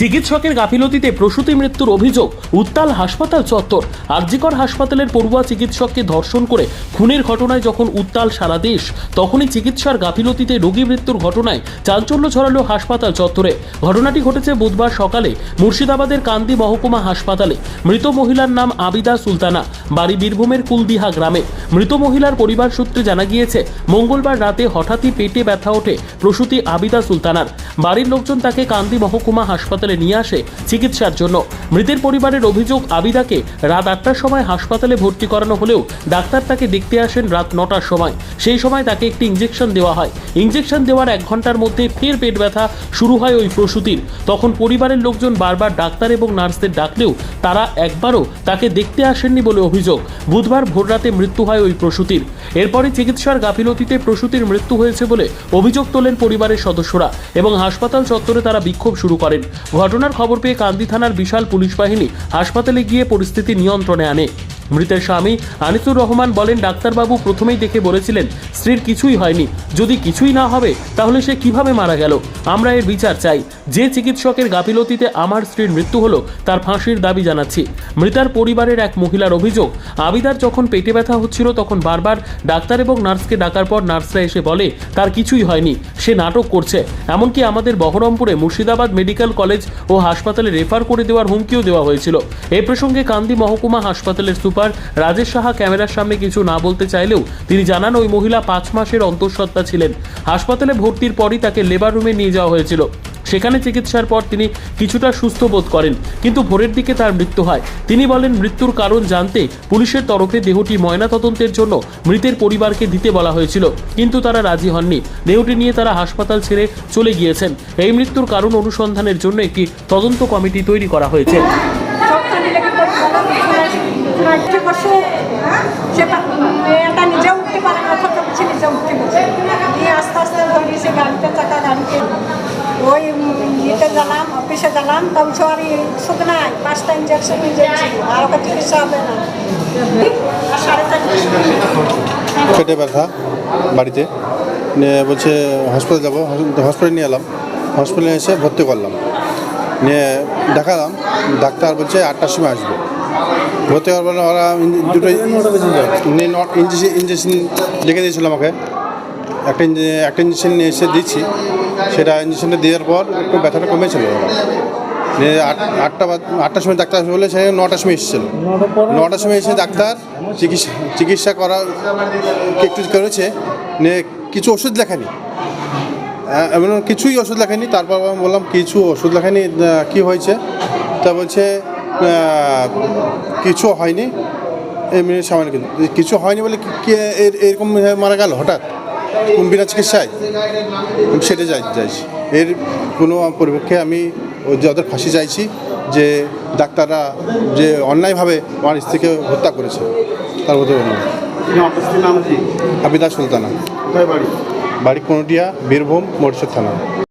চিকিৎসকের গাফিলতিতে প্রসূতি মৃত্যুর অভিযোগ, উত্তাল হাসপাতাল চত্বর। আরজিকর হাসপাতালের পড়ুয়া চিকিৎসককে ধর্ষণ করে খুনের ঘটনায় যখন উত্তাল সারা দেশ, তখনই চিকিৎসার গাফিলতিতে রোগী মৃত্যুর ঘটনায় চাঞ্চল্য ছড়ালো হাসপাতাল চত্বরে। ঘটনাটি ঘটেছে বুধবার সকালে মুর্শিদাবাদের কান্দি মহকুমা হাসপাতালে। মৃত মহিলার নাম আবিদা সুলতানা, বাড়ি বীরভূমের কুলদিহা গ্রামে। মৃত মহিলার পরিবার সূত্রে জানা গিয়েছে, মঙ্গলবার রাতে হঠাৎই পেটে ব্যথা ওঠে প্রসূতি আবিদা সুলতানার। বাড়ির লোকজন তাকে কান্দি মহকুমা হাসপাতালে নিয়ে আসে চিকিৎসার জন্য। মৃতের পরিবারের অভিযোগ, আবিদাকে রাত আটটার সময় হাসপাতালে ভর্তি করানো হলেও ডাক্তার তাকে দেখতে আসেন রাত নটার সময়। সেই সময় তাকে একটি ইঞ্জেকশন দেওয়া হয়। ইঞ্জেকশন দেওয়ার এক ঘণ্টার মধ্যে ফের পেট ব্যথা শুরু হয় ওই প্রসূতির। তখন পরিবারের লোকজন বারবার ডাক্তার এবং নার্সদের ডাকলেও তারা একবারও তাকে দেখতে আসেননি বলে অভিযোগ। বুধবার ভোররাতে মৃত্যু হয় ওই প্রসূতির। এরপরে চিকিৎসার গাফিলতিতে প্রসূতির মৃত্যু হয়েছে বলে অভিযোগ তোলেন পরিবারের সদস্যরা এবং হাসপাতাল চত্বরে তারা বিক্ষোভ শুরু করেন। ঘটনার খবর পেয়ে কান্দি থানার বিশাল পুলিশ বাহিনী হাসপাতালে গিয়ে পরিস্থিতি নিয়ন্ত্রণে আনে। মৃতের স্বামী আনিসুর রহমান বলেন, ডাক্তারবাবু প্রথমেই দেখে বলেছিলেন স্ত্রীর কিছুই হয়নি। যদি কিছুই না হবে, তাহলে সে কীভাবে মারা গেল? আমরা এর বিচার চাই। যে চিকিৎসকের গাফিলতিতে আমার স্ত্রীর মৃত্যু হলো, তার ফাঁসির দাবি জানাচ্ছি। মৃতার পরিবারের এক মহিলার অভিযোগ, আবিদার যখন পেটে ব্যথা হচ্ছিল, তখন বারবার ডাক্তার এবং নার্সকে ডাকার পর নার্সরা এসে বলে, তার কিছুই হয়নি, সে নাটক করছে। এমনকি আমাদের বহরমপুরে মুর্শিদাবাদ মেডিকেল কলেজ ও হাসপাতালে রেফার করে দেওয়ার হুমকিও দেওয়া হয়েছিল। এই প্রসঙ্গে কান্দি মহকুমা হাসপাতালের সুপার রাজেশ সাহা ক্যামেরার সামনে কিছু না বলতে চাইলেও তিনি জানান, ওই মহিলা পাঁচ মাসের অন্তঃসত্ত্বা ছিলেন। হাসপাতালে ভর্তির পরই তাকে লেবার রুমে নিয়ে যাওয়া হয়েছিল। সেখানে চিকিৎসার পর তিনি কিছুটা সুস্থ বোধ করেন, কিন্তু ভোরের দিকে তার মৃত্যু হয়। তিনি বলেন, মৃত্যুর কারণ জানতে পুলিশের তরফে দেহটি ময়নাতদন্তের জন্য মৃতের পরিবারকে দিতে বলা হয়েছিল, কিন্তু তারা রাজি হননি। দেহটি নিয়ে তারা হাসপাতাল ছেড়ে চলে গিয়েছেন। এই মৃত্যুর কারণ অনুসন্ধানের জন্য একটি তদন্ত কমিটি তৈরি করা হয়েছে। দিয়ে আস্তে আস্তে ধরিয়েছে গাড়িতে চাকা গাড়িতে ওই ইয়েতে গেলাম অফিসে গেলাম তবে সরি ওষুধ নাই পাঁচটা ইঞ্জেকশন নিয়েছি আর ওকে চিকিৎসা হবে না। সাড়ে চারটে পেটে ব্যথা বাড়িতে। নিয়ে বলছে হসপিটাল যাব। হসপিটালে নিয়ে এলাম। হসপিটালে এসে ভর্তি করলাম। নিয়ে দেখালাম ডাক্তার বলছে আটটার সময় আসবে। ভর্তি করার পরে ওরা দুটো ইঞ্জেকশন ইঞ্জেকশন লিখে দিয়েছিল আমাকে। একটা একটা ইঞ্জেকশন নিয়ে এসে দিচ্ছি সেটা ইঞ্জেকশনটা দেওয়ার পর একটু ব্যথাটা কমেছিল। আট আটটা আটটার সময় ডাক্তার আসবে বলে সে নটার সময় এসেছিল। নটার সময় এসে ডাক্তার চিকিৎসা চিকিৎসা করা একটু করেছে কিছু ওষুধ লেখানি এমন কিছুই ওষুধ লেখানি তারপর আমি বললাম কিছু ওষুধ লেখানি কি হয়েছে? তা বলছে কিছু হয়নি। এমনি সামান্য কিছু। কিছু হয়নি বলে কি- কি এর- এরকম মারা গেল হঠাৎ? কোন বিনা চিকিৎসায় সেটা যাই চাইছি এর কোনো পরিপক্ষে আমি ওই যে ওদের ফাঁসি চাইছি যে ডাক্তাররা যে অন্যায়ভাবে আমার স্ত্রীকে হত্যা করেছে তার মধ্যে নাম কি? আবিদা সুলতানা। বাড়ি? বাড়ি কোনটিয়া বীরভূম মোরশেদ থানা।